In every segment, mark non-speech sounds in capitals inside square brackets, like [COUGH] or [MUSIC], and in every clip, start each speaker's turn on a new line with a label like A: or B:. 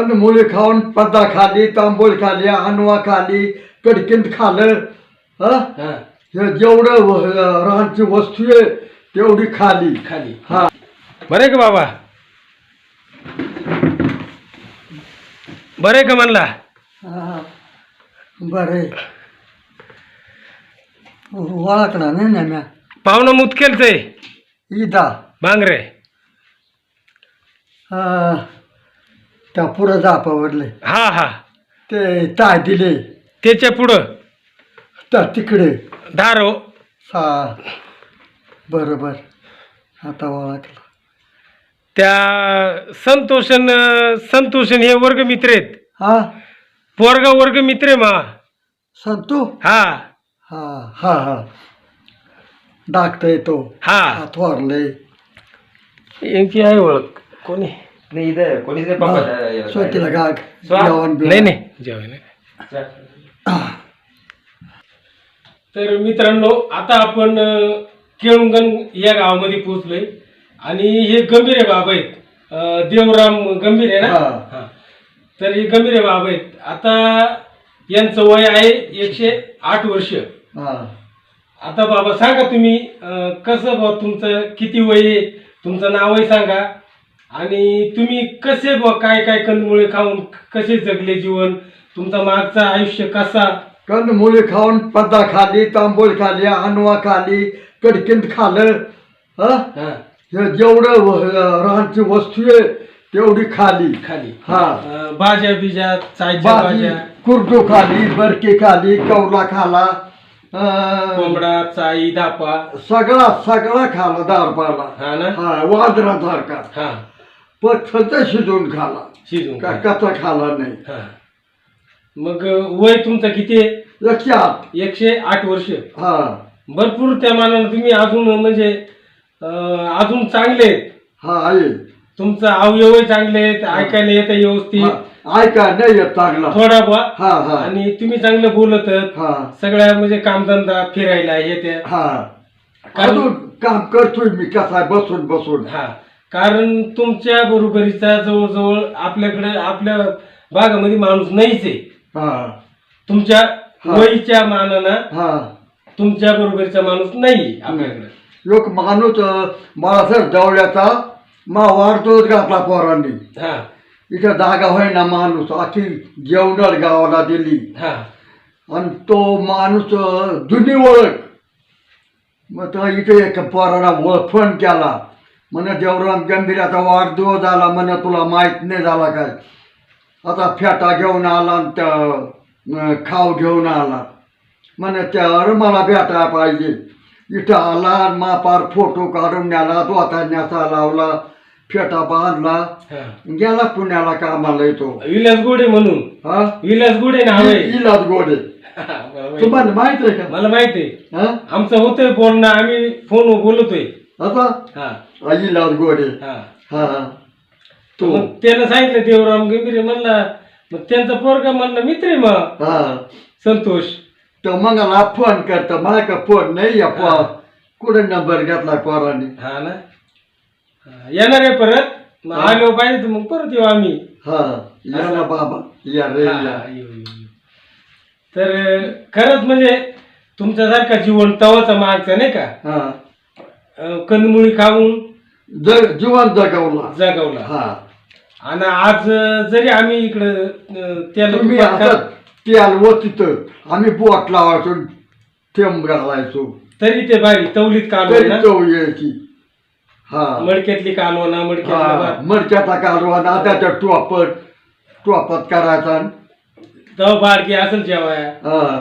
A: कंदमुळे खाऊन पद्दा खाली तांबूळ खाली हनवा खाली कडकीत खाल्लं हा? जेवढं व- रानची वस्तू आहे तेवढी खाली.
B: खाली.
A: हा.
B: बरे का बाबा? बरे का म्हणला?
A: बरे ओळखला नाही ना म्या?
B: पाहुणं मुत केलतंय
A: इदा.
B: बांगरे.
A: हा, त्या पुढं जापावरले
B: हा हा.
A: ते ताय दिले.
B: त्याच्या पुढं?
A: त्या तिकडे.
B: धारो.
A: हा. बरोबर. आता ओळखलं.
B: त्या संतोषन संतोषन हे वर्ग मित्र आहेत.
A: हा?
B: पोरगा वर्ग मित्र आहे मा.
A: संतू?
B: हा.
A: हा हा हा. डाकता येतो.
B: हा.
A: हात वारले
B: यांची आहे ओळख. कोणी?
C: नाही इथं कोणीच नाही पप्पा
A: स्वतीला गाग
C: स्वा-
A: जेवण बिवण.
B: नाही नाही जेवण नाही तर मित्रांनो आता आपण अ, केळुंगण या गावामध्ये पोहोचलोय. आणि हे गंभीरे बाबा आहेत. अ, देवराम गंभीर आहे ना?
A: हा.
B: हा. तर हे गंभीरे बाबा आहेत. आता यांचं वय आहे एकशे आठ वर्ष.
A: हा.
B: आता बाबा सांगा तुम्ही अ, कसं बा तुमचं किती वय आहे? तुमचं नावही सांगा. आणि तुम्ही कसे बा काय काय कंदमुळे खाऊन कसे जगले जीवन? तुमचा मागचा आयुष्य कसा?
A: कंदमुळे खाऊन पद्दा खाली तांबूळ खाली हनवा खाली कडकीत खाल्लं हा?
B: हा.
A: हे जेवढं व- रानची वस्तू आहे तेवढी खाली.
B: खाली.
A: हा.
B: अ, भाज्या बिज्या चायच्या
A: भाजी
B: भाज्या.
A: कुरडू खाली बरके खाली कवला खाला अं,
B: कोंबडा चाई धापा.
A: सगळा सगळा खाला दारपाला.
B: हा ना?
A: हा वादरासारखा
B: हा.
A: पण फक्त शिजवून खाला.
B: शिजून
A: का. कचा खाला नाही.
B: हा. मग वय तुमचं किती आहे?
A: एकशे आठ.
B: एकशे आठ वर्ष.
A: हा.
B: भरपूर त्या मानानं तुम्ही अजून म्हणजे अ, अजून चांगले आहेत.
A: हा आहे.
B: तुमचं अवयवही चांगले आहेत ऐकायला येतं व्यवस्थित.
A: हा, ऐका नाही येत चांगला.
B: थोडा बा
A: हा हा.
B: आणि तुम्ही चांगलं बोलत.
A: हा.
B: सगळ्या म्हणजे कामधंदा फिरायला हे ते
A: हा.
B: कारण-
A: अजून काम करतोय मी कसा बसून बसून.
B: हा. कारण तुमच्या बरोबरीचा जवळजवळ आपल्याकडे आपल्या भागामध्ये माणूस नाहीच आहे.
A: हा.
B: तुमच्या
A: हा.
B: वयीच्या मानानं
A: हा.
B: तुमच्या बरोबरीचा माणूस नाही आपल्याकडे.
A: एक माणूस अं, जवळ्याचा मा वाढतोच घातला पोरांनी.
B: हा.
A: इथं जागा होईना माणूस अशी जेवणार गावाला दिली.
B: हा.
A: आणि तो माणूस अं, जुनी ओळख. मग तो इथे एक पोराला ओळख फोन केला. म्हणे देवराम गंभीराचा वाढदिवस झाला म्हणे तुला माहीत नाही झाला काय? आता फेटा घेऊन आला आणि त्या खाव घेऊन आला. म्हणे त्या अरे मला भेटायला पाहिजे. इथं आला मापार फोटो काढून न्याला दोता न्यासा लावला फेटा बांधला. गेला पुण्याला कामाला येतो.
B: विलास गोडे म्हणून.
A: हा?
B: विलास गोडे आहे.
A: इलाज गोडे [LAUGHS] तुम्हाला माहीत आहे का?
B: मला माहिती आहे. आमचं होतंय बोलणं आम्ही फोनवर बोलतोय. हा.
A: हा, इलाज गोडे
B: हा.
A: हा. तो.
B: मग त्यानं सांगितलं देवराम गंभीर म्हणला. मग त्यांचा पोरगा म्हणला मित्र आहे मग.
A: हा.
B: संतोष.
A: तो मंगाला फोन करतो मला का फोन नाही या. पो कुठे नंबर घेतला पोरांनी?
B: हा ना. हा, येणार आहे परत? मग. आलो पाहिजे तर मग परत येऊ आम्ही.
A: हा. या ना बाबा. या रे
B: हा,
A: या.
B: येऊ, येऊ, येऊ. तर खरंच म्हणजे तुमच्यासारखा जीवन तवाचा मागचा नाही का?
A: हा.
B: कंदमुळी खाऊन
A: जग जीवन जगवला.
B: जगवला.
A: हा.
B: आणि आज जरी आम्ही इकडं अं, त्याला
A: तुम्ही तेल वतीत आम्ही बोट लावायचो थेंब घालायचो
B: तरी ते बारी तवलीत
A: तरी चव यायची. हा.
B: मडक्यातली कालवणा मडक्यातला
A: हा.
B: भात.
A: मडक्याचा कालवा दादाच्या टोपट टोपत करायचा.
B: तव बारकी असेल जेवाया.
A: हा.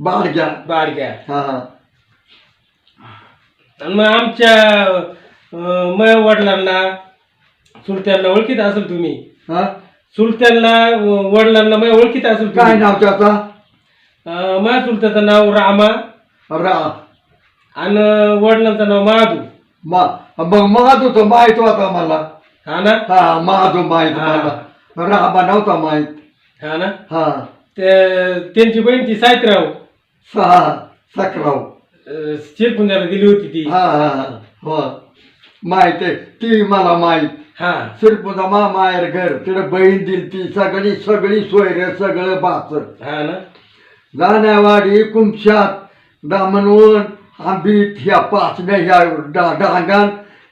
A: बाळग्या
B: बारक्या
A: हा.
B: आणि मग आमच्या मय वडिलांना चुलत्यांना ओळखीत असेल तुम्ही.
A: हा?
B: चुलत्यांना वडिलांना मग ओळखीत असेल
A: काय
B: तुम्ही
A: नाव त्याचा?
B: अं, माझ्या चुलत्याचं नाव रामा.
A: रा.
B: आणि वडिलांचं नाव महादू.
A: मा मग महादू तर माहीत होता मला
B: हा ना?
A: हा महादू माहीत
B: हा.
A: मला राबा नव्हता माहीत.
B: हा ना?
A: हा.
B: ते त्यांची बहीण ती सायतराव
A: सहा सकराव
B: शिरपुंजाला दिली होती ती.
A: हा हा हा. हो. माहीत आहे. ती मला माहीत.
B: हा.
A: श्रीपुदा मा माहेर घर. तिकडे बहीण दिली ती. सगळी सगळी सोय रे सगळं बासर.
B: हा ना?
A: जाण्यावाडी कुमशात दामणवण आंबीत ह्या पाचण्या ह्या डा डांगान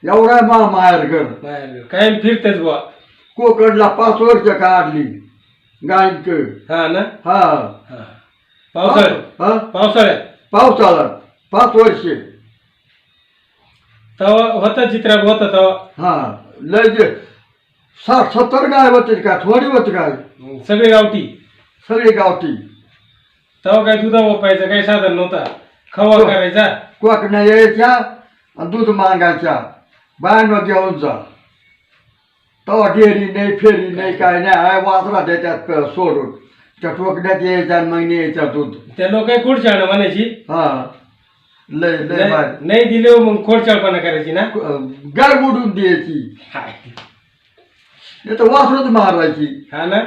A: एवढा मा माहेर घर.
B: बाहेर कायम फिरतेच बुवा.
A: कोकडला पाच वर्ष काढली. गायक
B: हा ना?
A: हा.
B: हा. पावसाळ्यात.
A: हा?
B: पावसाळ्यात.
A: पावसाळा पाच वर्षे.
B: तवा होता चित्रा होता तवा.
A: हा लय जे साठ सत्तर गाय होते का थोडी होती काय
B: सगळे गावठी.
A: सगळी गावठी.
B: तवा काय दुधा वापायचं काही साधन नव्हता. खवा
A: हो.
B: करायचा.
A: कोकण्या यायच्या आणि दूध मागायच्या. बायांवर घेऊन जा. तवा डेअरी नाही फेरी नाही काय नाही आहे वासरा त्याच्यात सोडून. त्या टोकण्यात यायच्या आणि मग यायच्या दूध.
B: त्या लोक खोडचाळ म्हणायची?
A: हा. लय लय
B: नाही
A: भारी.
B: नाही दिले हो मग खोडचाळपणा करायची ना?
A: गाय बुडून द्यायची. नाही तर वासरच मारायची.
B: हा ना?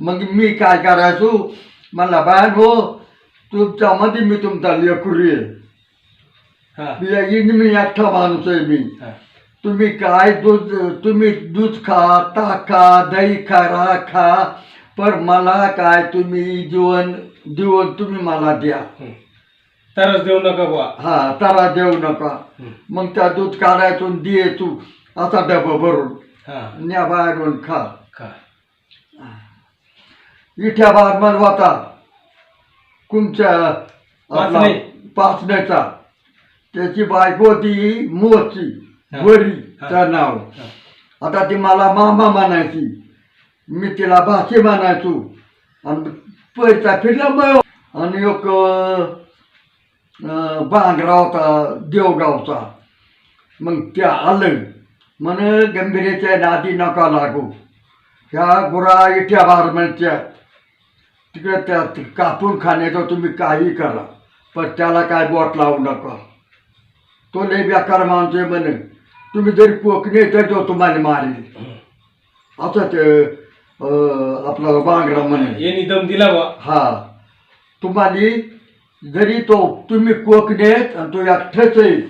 A: मग मी काय करायचो? मला बाहेर हो तुमच्या मध्ये मी तुमचा लेकरू आहे.
B: हा.
A: मी इन मी एकटा माणूस आहे मी.
B: हा.
A: तुम्ही काय दूध तुम्ही दूध खा ताक खा दही खा खा पर मला काय तुम्ही जीवन जीवन तुम्ही मला द्या.
B: हं. तरच देऊ नका बुवा.
A: हा तारा देऊ नका.
B: हं.
A: मग त्या दूध काढायचो आणि दे तू. असा डबा भरून.
B: हा.
A: न्या बाहेरून खा.
B: खा.
A: इठ्या तुमच्या आपला
B: पाचणे.
A: पाचण्याचा त्याची बायको होती मोची.
B: हा.
A: वरी.
B: हा.
A: त्या नाव.
B: हा.
A: आता ती मला मामा म्हणायची. मी तिला भाषे म्हणायचो. आणि पैसा फिरला मग. आणि एक अं, बांगरा होता देवगावचा. मग त्या आलं. म्हण गंभीरेच्या नादी नका लागू. ह्या गुरा इठ्या बारमनच्या तिकडे त्या कापून खाण्याचं तुम्ही काही करा. पण त्याला काय बोट लावू नका. तो लय बेकार आहे म्हणे. तुम्ही जरी कोकणी तर तो तुम्हाला मारेल. असं ते आपला बांगडा म्हणे.
B: यांनी दम दिला
A: हा. तुम्हाला जरी तो तुम्ही कोकणेत आणि तो एकठाच आहे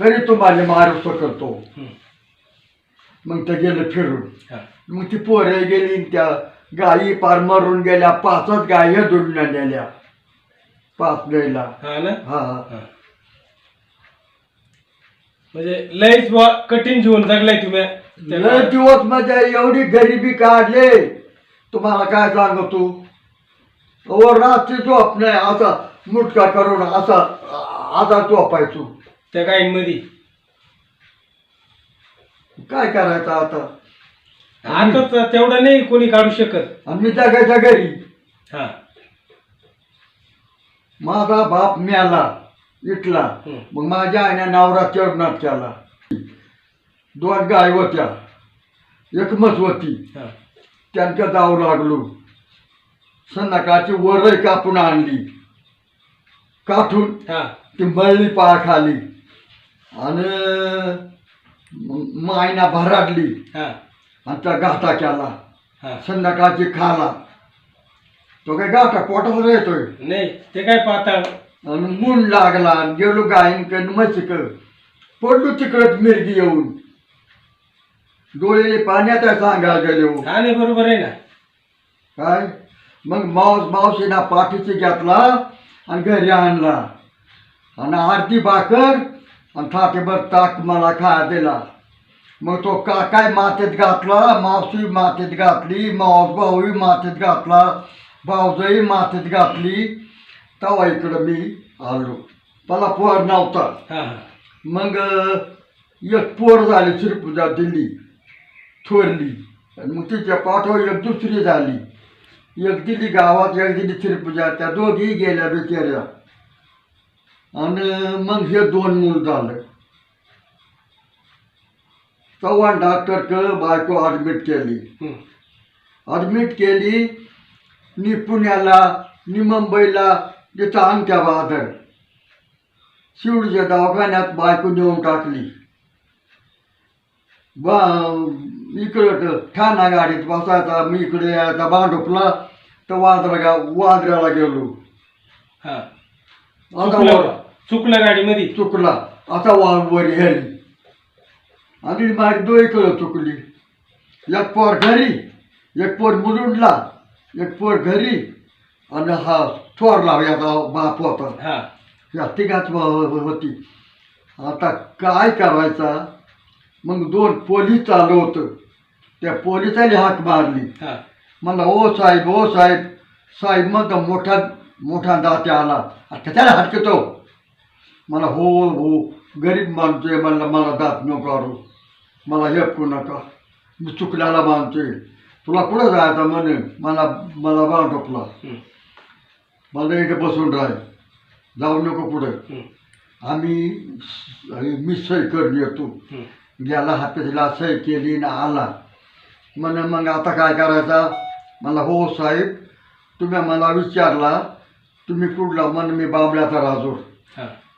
A: तरी तुम्हाला मारू शकतो
B: हं.
A: मग ते गेलं फिरून. मग ती पोरं गेली त्या गायी पार मरून गेल्या पाचच गायी दुडल्या नेल्या. पाच गायला
B: हा ना. म्हणजे लयच कठीण जीवन जगलाय तुम्ही.
A: लय. दिवसमध्ये एवढी गरिबी काढले. तुम्हाला काय सांगतो रात्री झोप नाही. असा मुटका करून असा असा झोपायचो
B: त्या गायींमध्ये.
A: काय करायचं आता?
B: आता तर तेवढं नाही कोणी काढू शकत.
A: आणि मी जगायच्या घरी.
B: हा.
A: माझा बाप म्याला इटला.
B: हं.
A: मग माझ्या आईने नवरा चरणात केला. दोन गाय होत्या. एक मस होती.
B: हा.
A: त्यांच्या जाऊ लागलो. संध्याकाळची वरई कापून आणली. काठून
B: हा.
A: ती मळली पा खाली आणि मायना भराडली.
B: हा.
A: आणि त्या गाठा केला.
B: हा.
A: संध्याकाळची खाला. तो काय गाठा पोटावर येतोय?
B: नाही ते काय पाताळ?
A: आणि मून लागला आणि गेलो गायन मशिक पडलो तिकडत मिरगी येऊन. डोळे पाण्यात आहे सांगायला गेलो.
B: हा नाही बरोबर आहे ना.
A: काय? मग मावस मावशीना पाठीची घेतला. आणि घरी आणला. आणि आरती भाकर आणि थाटेभर ताक मला खाया दिला. मग तो का काय मातीत घातला? मावशी मातीत घातली मावस भाऊही मातीत घातला भाऊजही मातीत घातली. तेव्हा इकडं मी आलो. मला पोर नव्हता. मग एक पोर झाली श्रीपूजा दिली थोरली. आणि मग तिच्या पाठवर एक दुसरी झाली. एक दिली गावात एक दिली श्रीपूजा त्या दोघी गेल्या बिचाऱ्या. आणि मग हे दोन मूल झालं. चव्हाण डॉक्टरकडं बायको ॲडमिट केली. ॲडमिट केली नि पुण्याला नि मुंबईला तिथं अंगठ्या बहादर शिवडीच्या दवाखान्यात बायको नेऊन टाकली. बा इकडं ठाणा गाडीत बसायचा मी इकडे यायचा भांडुपला तर वांद्रा गाव वांद्र्याला गेलो.
B: हा.
A: आता
B: चुकलं.
A: वर.
B: चुकलं गाडीमध्ये?
A: चुकला. आता वा वर हेली आणि माझी डोईकडं चुकली. एक पोर घरी एक पोर मुलुंडला एक पोर घरी आणि हा थोरला याचा बाप होता.
B: हा.
A: या तिघाच होती. आता काय करायचा? मग दोन पोलीस चालू होतं. त्या पोलिसाने हाक मारली.
B: हा.
A: म्हणला ओ साहेब ओ साहेब साहेब मग मोठा मोठा दाते आला. आता त्याला हटकतो मला हो हो गरीब मानतोय म्हणलं मला दात नको काढू मला हेपकू नका. मी चुकल्याला मानतोय. तुला कुठं जायचं म्हणे? मला मला बांधपला
B: हम्म,
A: मला इथे बसून राह. जाऊ नको पुढे. आम्ही मी सही करून येतो. गेला हाताला सही केली ना आला. म्हणे मग आता काय करायचा? मला हो साहेब तुम्ही मला विचारला तुम्ही कुठला? म्हण मी बांबल्याचा राजूर.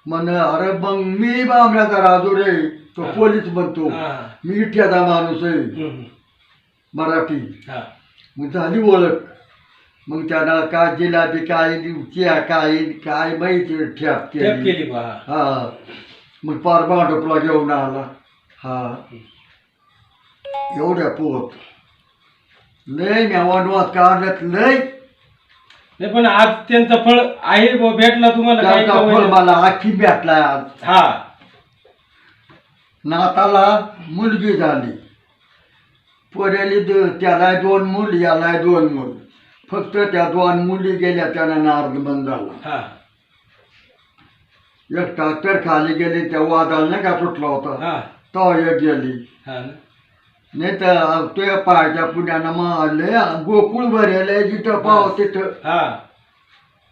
A: म्हण अरे मग मी बांबल्याचा राजूर आहे तो. पोलीस म्हणतो
B: हा.
A: मी इठ्याचा माणूस आहे. मराठी.
B: हा.
A: मग झाली ओळख. मग त्यानं काय जिलाबी काय चिया काय काय माहिती ठेप
B: टॅप
A: केली.
B: हा.
A: मग पार भांडपला घेऊन आला. हा. एवढ्या पोत लय म्या वनवास काढल्यात लय.
B: नाही पण आज त्यांचं फळ आहे बुवा, भेटला तुम्हाला काही
A: त्याचा
B: का
A: फळ
B: होईना.
A: मला आखी भेटलाय आज.
B: हा.
A: नाताला मुलगी झाली. पोऱ्याली द- त्याला दोन मुल याला दोन मुल. फक्त त्या दोन मुली गेल्या त्याला नार्द बंद झाला
B: हा.
A: एक ट्रॅक्टर खाली गेली त्या वादाला नाही का सुटला होता?
B: हा.
A: तो गेली.
B: हा. ना.
A: नाही तर तुझ्या पायाच्या पुण्यानं मग लय गोकुळ भरेल जिथं पाव तिथं.
B: हा.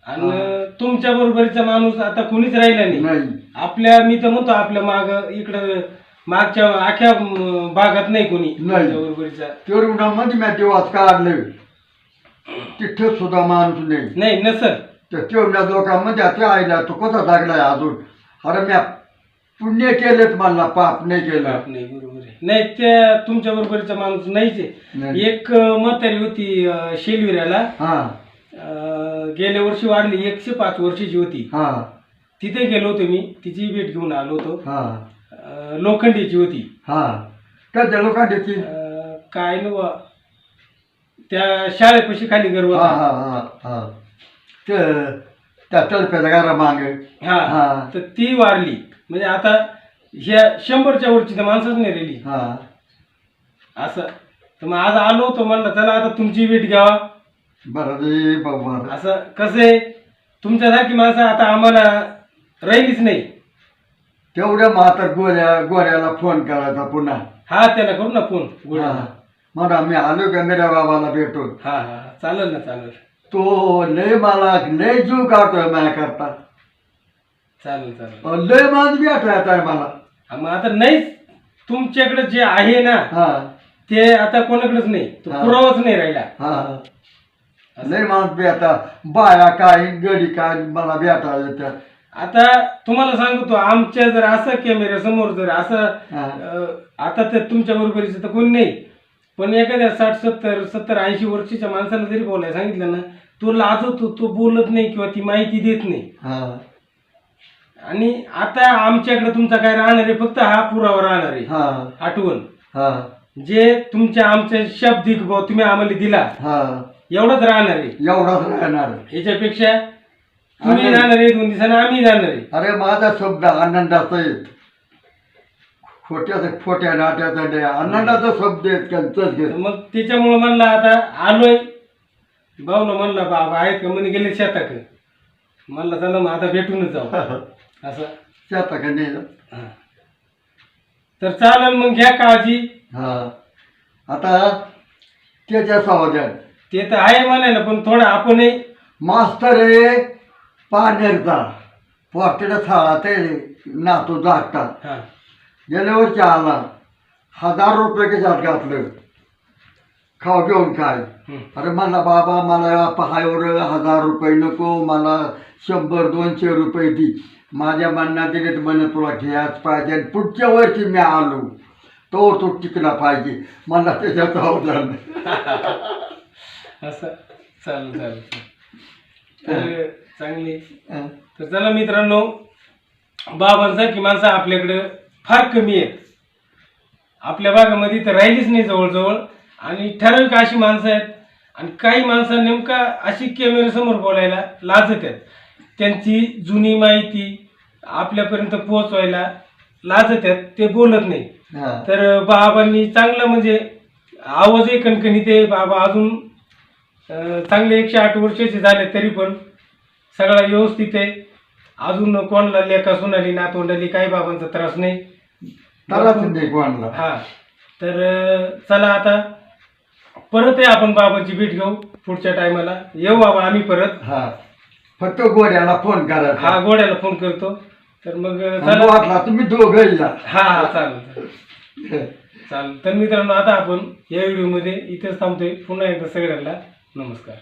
B: आणि तुमच्या बरोबरीचा माणूस आता कोणीच राहिला नाही.
A: नाही.
B: आपल्या मी तर म्हणतो आपल्या माग इकडं मागच्या आख्या म, भागात नाही कोणी.
A: नाही.
B: तुमच्या बरोबरीचा.
A: तेवढ्यामध्ये मी दिवस काढले तिथं सुद्धा माणूस नाही.
B: नाही नसल
A: त्या तेवढ्या लोकांमध्ये ते आयला तो कसा लागलाय अजून? अरे म्या पुण्य केलेत मला पाप नाही केलं.
B: नाही बरोबर आहे. नाही त्या तुमच्या बरोबरीचा माणूस नाहीच आहे.
A: नाही.
B: एक अं, म्हातारी होती अं, शेलविऱ्याला.
A: हा.
B: अं, गेल्या वर्षी वाढली एकशे पाच वर्षाची होती.
A: हा.
B: तिथे गेलो होतो मी तिची भेट घेऊन आलो होतो.
A: हा.
B: अं, लोखंडीची होती.
A: हा. त्या लोकांची
B: अं, काय न बुवा, त्या शाळेपाशी खाली
A: हा हा हा हा. ते त्या तळप्याच्या घरा मागे
B: हा.
A: हा.
B: तर ती वारली. म्हणजे आता ह्या शंभरच्या वरची तर माणसंच नाही राहिली.
A: हा.
B: असं. तर मग आज आलो होतो म्हणलं चला आता तुमची भेट घ्यावा.
A: बरं रे बाबा.
B: असं कसं आहे? तुमच्यासारखी माणसं आता आम्हाला राहिलीच नाही.
A: तेवढ्या म्हातार गोऱ्या गोऱ्याला फोन करायचा पुन्हा.
B: हा त्याला करू ना फोन
A: हा. म्हणा मी आलो का मेऱ्या बाबाला भेटून?
B: हा हा चालेल ना चालेल.
A: तो लय मला लय जीव काढतोय माझ्या करता
B: चालेल चालेल.
A: लय माणूस भेटायचा आहे मला.
B: हा, मग आता नाहीच. तुमच्याकडे जे आहे ना
A: हा.
B: ते आता कोणाकडेच नाही. तो
A: हा.
B: पुरावाच नाही राहिला.
A: हा लय माणूस भेटा बाया काय गडी काय मला भेटा येत्या
B: आता तुम्हाला सांगतो आमच्या जर असं कॅमेऱ्या समोर जर असं
A: हा.
B: अं, आता तर तुमच्या बरोबरीचं तर कोणी नाही. पण एखाद्या साठ सत्तर सत्तर ऐंशी वर्षाच्या माणसाला जरी बोलायला सांगितलं ना तो लाजतो तो बोलत नाही किंवा ती माहिती देत नाही.
A: हा.
B: आणि आता आमच्याकडे तुमचा काय राहणार आहे? फक्त हा पुरावा राहणार आहे.
A: हा.
B: आठवण.
A: हा.
B: जे तुमच्या आमचे शब्दिक भाव तुम्ही आम्हाला दिला
A: हा.
B: एवढंच राहणार आहे.
A: एवढाच राहणार
B: याच्यापेक्षा तुम्ही. राहणार आहे दोन दिवसांनी आम्ही राहणार आहे.
A: अरे माझा शब्द आनंदाचा आहे. खोट्याचा खोट्या नाट्याचा नाही. आनंदाचा शब्द आहेत त्यांचंच घेत
B: मग त्याच्यामुळं म्हणलं आता आलोय. भाऊला म्हणला बाबा आहेत का? म्हणे गेले शेताक म्हणलं चला मग आता भेटूनच जाऊ. [LAUGHS] असं? हा. तर चालेल मग घ्या काळजी.
A: हा. आता त्याच्या सावधान
B: ते तर आहे म्हणायला पण थोडं आपणही
A: मास्तर आहे पानेरचा. पोस्टेला थाळा ते नातू जागतात.
B: हा.
A: गेल्या वर्षी आला. हजार रुपये खिशात घातलं. खाऊ घेऊन काय. अरे मला बाबा मला पहायवर हजार रुपये नको मला शंभर दोनशे रुपये दे. माझ्या मनात तर म्हणे तुला घ्यायच पाहिजे आणि पुढच्या वर्षी मी आलो तो तो टिकला पाहिजे. मला त्याच्यात अवधान [LAUGHS]
B: असं. चालेल तर चांगली. तर चला मित्रांनो बाबांसारखी माणसं आपल्याकडं फार कमी आहेत. आपल्या भागामध्ये तर राहिलीच नाही जवळजवळ. आणि ठराविक अशी माणसं आहेत. आणि काही माणसं नेमका अशी कॅमेऱ्यासमोर बोलायला लाजत आहेत. त्यांची जुनी माहिती आपल्यापर्यंत पोहोचवायला लाजत आहेत ते बोलत नाही.
A: हा.
B: तर बाबांनी चांगलं म्हणजे आवाजही कणकणी ते बाबा अजून अं, चांगले एकशे आठ वर्षाचे झाले तरी पण सगळा व्यवस्थित आहे. अजून कोणाला लेखा सुनाली नातवंडाली काही बाबांचा त्रास नाही.
A: कोणाला.
B: हा. तर अं, चला आता परत आहे आपण बाबांची भेट घेऊ पुढच्या टायमाला येऊ बाबा आम्ही परत.
A: हा. फक्त गोड्याला फोन
B: हा
A: करायचा
B: गोड्याला फोन करतो. तर मग
A: आणि वाटला तुम्ही दोघं या
B: हा हा चालेल. चालेल. तर मित्रांनो आता आपण या व्हिडिओमध्ये इथेच थांबतोय. पुन्हा एकदा सगळ्यांना नमस्कार.